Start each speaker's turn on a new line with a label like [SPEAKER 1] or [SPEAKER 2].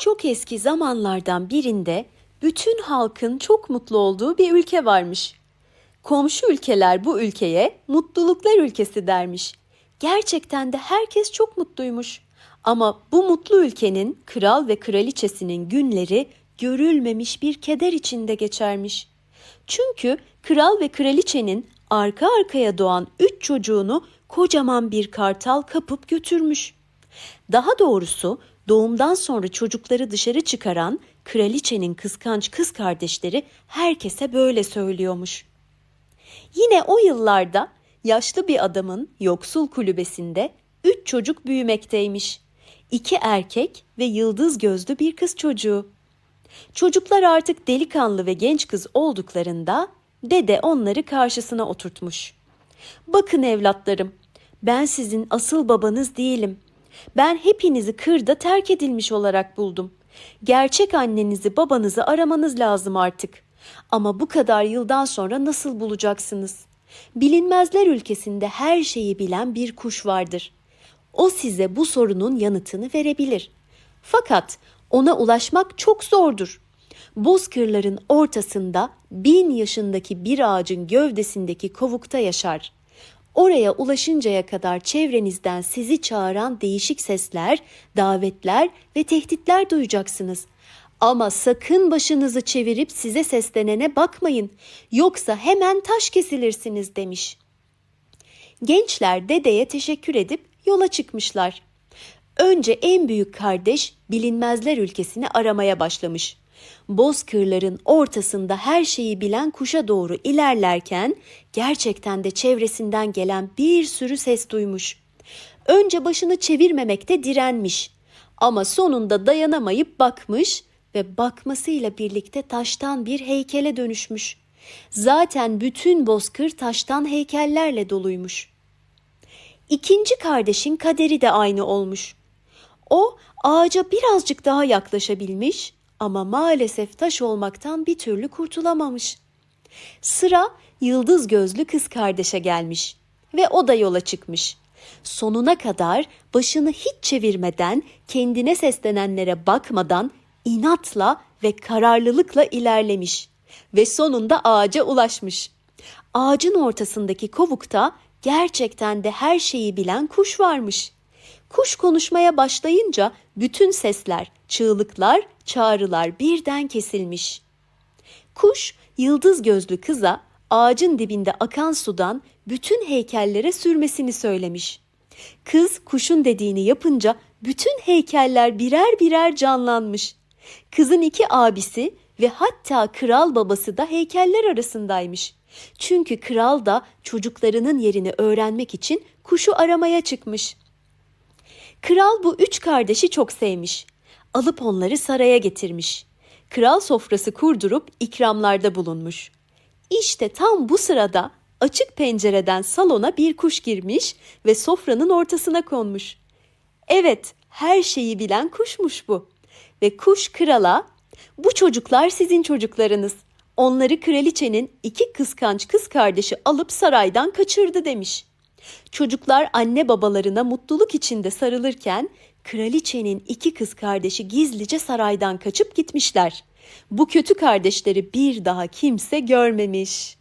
[SPEAKER 1] Çok eski zamanlardan birinde bütün halkın çok mutlu olduğu bir ülke varmış. Komşu ülkeler bu ülkeye mutluluklar ülkesi dermiş. Gerçekten de herkes çok mutluymuş. Ama bu mutlu ülkenin kral ve kraliçesinin günleri görülmemiş bir keder içinde geçermiş. Çünkü kral ve kraliçenin arka arkaya doğan üç çocuğunu kocaman bir kartal kapıp götürmüş. Daha doğrusu doğumdan sonra çocukları dışarı çıkaran kraliçenin kıskanç kız kardeşleri herkese böyle söylüyormuş. Yine o yıllarda yaşlı bir adamın yoksul kulübesinde üç çocuk büyümekteymiş. İki erkek ve yıldız gözlü bir kız çocuğu. Çocuklar artık delikanlı ve genç kız olduklarında dede onları karşısına oturtmuş. Bakın evlatlarım, ben sizin asıl babanız değilim. Ben hepinizi kırda terk edilmiş olarak buldum. Gerçek annenizi babanızı aramanız lazım artık. Ama bu kadar yıldan sonra nasıl bulacaksınız? Bilinmezler ülkesinde her şeyi bilen bir kuş vardır. O size bu sorunun yanıtını verebilir. Fakat ona ulaşmak çok zordur. Bozkırların ortasında bin yaşındaki bir ağacın gövdesindeki kovukta yaşar. Oraya ulaşıncaya kadar çevrenizden sizi çağıran değişik sesler, davetler ve tehditler duyacaksınız. Ama sakın başınızı çevirip size seslenene bakmayın. Yoksa hemen taş kesilirsiniz demiş. Gençler dedeye teşekkür edip yola çıkmışlar. Önce en büyük kardeş bilinmezler ülkesini aramaya başlamış. Bozkırların ortasında her şeyi bilen kuşa doğru ilerlerken gerçekten de çevresinden gelen bir sürü ses duymuş. Önce başını çevirmemekte direnmiş ama sonunda dayanamayıp bakmış ve bakmasıyla birlikte taştan bir heykele dönüşmüş. Zaten bütün bozkır taştan heykellerle doluymuş. İkinci kardeşin kaderi de aynı olmuş. O ağaca birazcık daha yaklaşabilmiş ama maalesef taş olmaktan bir türlü kurtulamamış. Sıra yıldız gözlü kız kardeşe gelmiş ve o da yola çıkmış. Sonuna kadar başını hiç çevirmeden, kendine seslenenlere bakmadan inatla ve kararlılıkla ilerlemiş ve sonunda ağaca ulaşmış. Ağacın ortasındaki kovukta gerçekten de her şeyi bilen kuş varmış. Kuş konuşmaya başlayınca bütün sesler, çığlıklar, çağrılar birden kesilmiş. Kuş yıldız gözlü kıza ağacın dibinde akan sudan bütün heykellere sürmesini söylemiş. Kız kuşun dediğini yapınca bütün heykeller birer birer canlanmış. Kızın iki abisi ve hatta kral babası da heykeller arasındaymış. Çünkü kral da çocuklarının yerini öğrenmek için kuşu aramaya çıkmış. Kral bu üç kardeşi çok sevmiş. Alıp onları saraya getirmiş. Kral sofrası kurdurup ikramlarda bulunmuş. İşte tam bu sırada açık pencereden salona bir kuş girmiş ve sofranın ortasına konmuş. Evet, her şeyi bilen kuşmuş bu. Ve kuş krala, bu çocuklar sizin çocuklarınız. Onları kraliçenin iki kıskanç kız kardeşi alıp saraydan kaçırdı demiş. Çocuklar anne babalarına mutluluk içinde sarılırken kraliçenin iki kız kardeşi gizlice saraydan kaçıp gitmişler. Bu kötü kardeşleri bir daha kimse görmemiş.